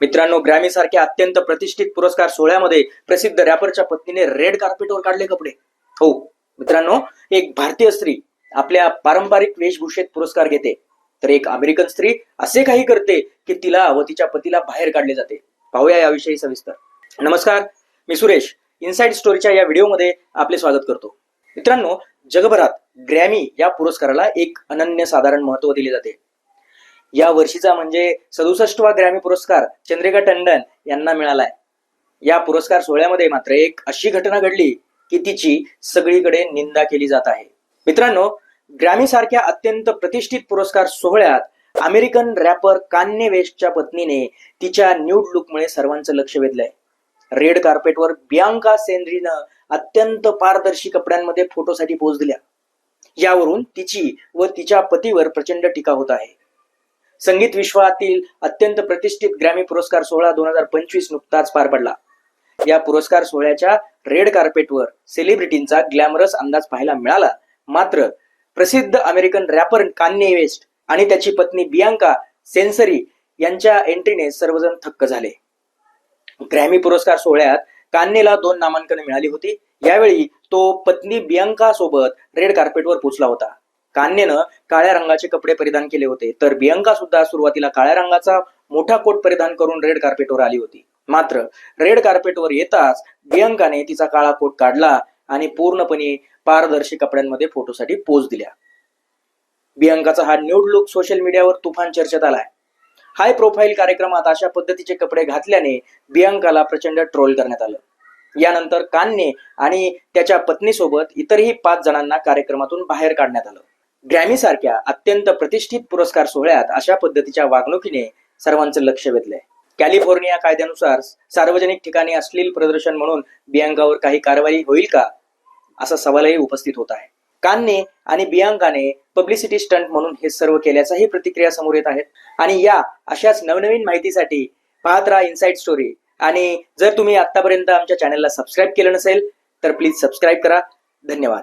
मित्रांनो ग्रॅमी सारख्या अत्यंत प्रतिष्ठित पुरस्कार सोहळ्यामध्ये प्रसिद्ध रॅपरच्या पत्नीने रेड कार्पेटवर काढले कपडे. हो मित्रांनो एक भारतीय स्त्री आपल्या पारंपरिक वेशभूषेत पुरस्कार घेते. तर एक अमेरिकन स्त्री असे काही करते की तिला व तिच्या पतीला बाहेर काढले जाते. पाहूया याविषयी सविस्तर. नमस्कार मी सुरेश. इनसाइड स्टोरीच्या या व्हिडिओमध्ये आपले स्वागत करतो. मित्रांनो जगभरात ग्रॅमी या पुरस्काराला एक अनन्य साधारण महत्त्व दिले जाते. या वर्षीचा म्हणजे सदुसष्टवा ग्रॅमी पुरस्कार चंद्रिका टंडन यांना मिळालाय. या पुरस्कार सोहळ्यामध्ये मात्र एक अशी घटना घडली की तिची सगळीकडे निंदा केली जात आहे. मित्रांनो ग्रॅमी सारख्या अत्यंत प्रतिष्ठित पुरस्कार सोहळ्यात अमेरिकन रॅपर कान्ये वेस्टच्या पत्नीने तिच्या न्यूड लुकमुळे सर्वांचं लक्ष वेधलंय. रेड कार्पेटवर बियांका सेंद्रीनं अत्यंत पारदर्शी कपड्यांमध्ये फोटोसाठी पोच दिल्या. यावरून तिची व तिच्या पतीवर प्रचंड टीका होत आहे. संगीत विश्वातील अत्यंत प्रतिष्ठित ग्रॅमी पुरस्कार सोहळा दोन हजार पंचवीस नुकताच पार पडला. या पुरस्कार सोहळ्याच्या रेड कार्पेटवर सेलिब्रिटींचा ग्लॅमरस अंदाज पाहायला मिळाला. मात्र प्रसिद्ध अमेरिकन रॅपर कान्ये वेस्ट आणि त्याची पत्नी बियांका सेन्सरी यांच्या एंट्रीने सर्वजण थक्क झाले. ग्रॅमी पुरस्कार सोहळ्यात कान्येला दोन नामांकन मिळाली होती. यावेळी तो पत्नी बियांका सोबत रेड कार्पेटवर पोचला होता. कान्येनं काळ्या रंगाचे कपडे परिधान केले होते. तर बियंका सुद्धा सुरुवातीला काळ्या रंगाचा मोठा कोट परिधान करून रेड कार्पेटवर आली होती. मात्र रेड कार्पेटवर येताच बियंकाने तिचा काळा कोट काढला आणि पूर्णपणे पारदर्शी कपड्यांमध्ये फोटोसाठी पोज दिल्या. बियंकाचा हा न्यूड लुक सोशल मीडियावर तुफान चर्चेत आलाय. हाय प्रोफाईल कार्यक्रमात अशा पद्धतीचे कपडे घातल्याने बियांकाला प्रचंड ट्रोल करण्यात आलं. यानंतर कानने आणि त्याच्या पत्नीसोबत इतरही पाच जणांना कार्यक्रमातून बाहेर काढण्यात आलं. ग्रॅमी सारख्या अत्यंत प्रतिष्ठित पुरस्कार सोहळ्यात अशा पद्धतीच्या वागणुकीने सर्वांचं लक्ष वेधलंय. कॅलिफोर्निया कायद्यानुसार सार्वजनिक ठिकाणी अश्लील प्रदर्शन म्हणून बियांकावर काही कारवाई होईल का? असा सवालही उपस्थित होत आहे. कानने आणि बियांकाने पब्लिसिटी स्टंट म्हणून हे सर्व केल्याचाही प्रतिक्रिया समोर येत आहेत. आणि या अशाच नवनवीन माहितीसाठी पाहत राहा इनसाईट स्टोरी आणि जर तुम्ही आतापर्यंत आमच्या चॅनलला सबस्क्राईब केलं नसेल तर प्लीज सबस्क्राईब करा. धन्यवाद.